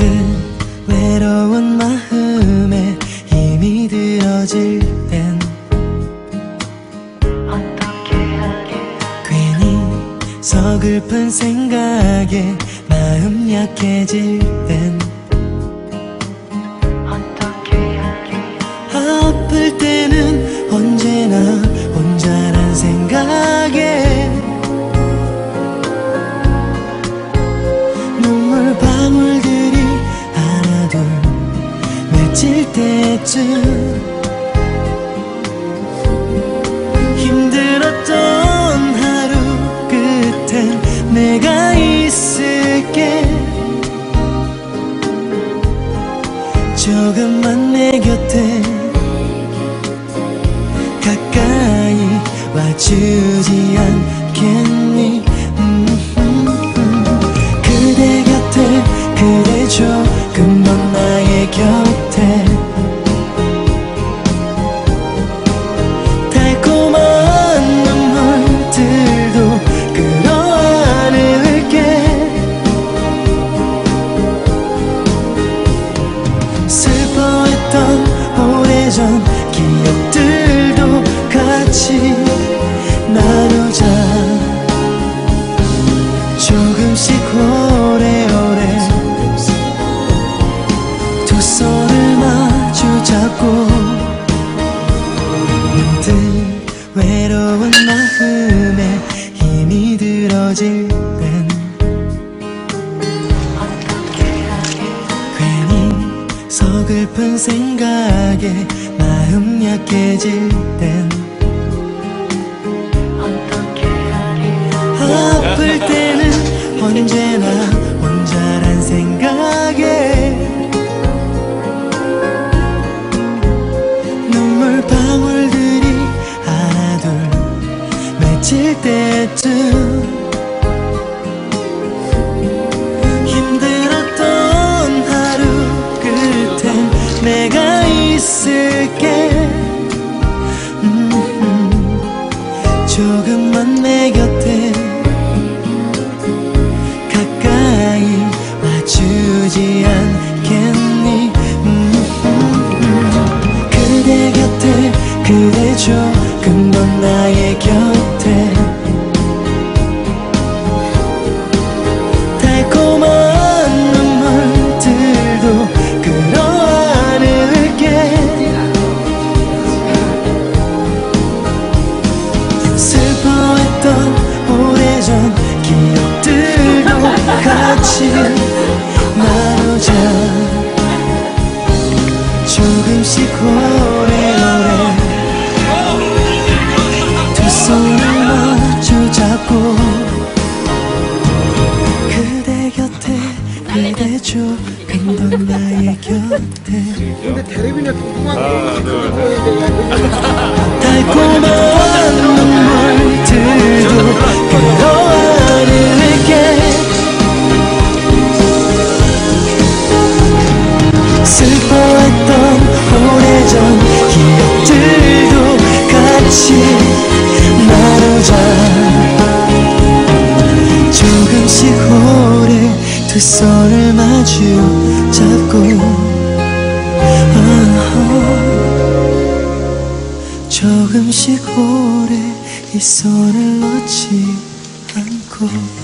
같은 외로운 마음에 힘이 들어질 땐 어떻게 하게? 괜히 서글픈 생각에 마음 약해질 땐 때쯤 힘들었던 하루 끝엔 내가 있을게. 조금만 내 곁에 가까이 와주지 않겠니? 음, 음, 음. 그대 곁에 그대 조금 더 나의 곁 잡고 문득 외로운 마음에 힘이 들어질 땐 괜히 서글픈 생각에 마음 약해질 땐 아플 때는 언제나 혼자 때쯤 힘들었던 하루 끝엔 내가 있을게. 조금만 내 곁에 가까이 와주지 않겠니. 그대 곁에 그대 조 슬퍼했던 오래전 기억들도 같이 나누자. 조금씩 오래오래 두 손을 마주 잡고 그대 곁에 그대 조금 더 나의 곁에. 근데 테레비는 뚱뚱한 거 달콤한 눈물 들 손을 마주 잡고 아, 조금씩 오래 이 손을 놓지 않고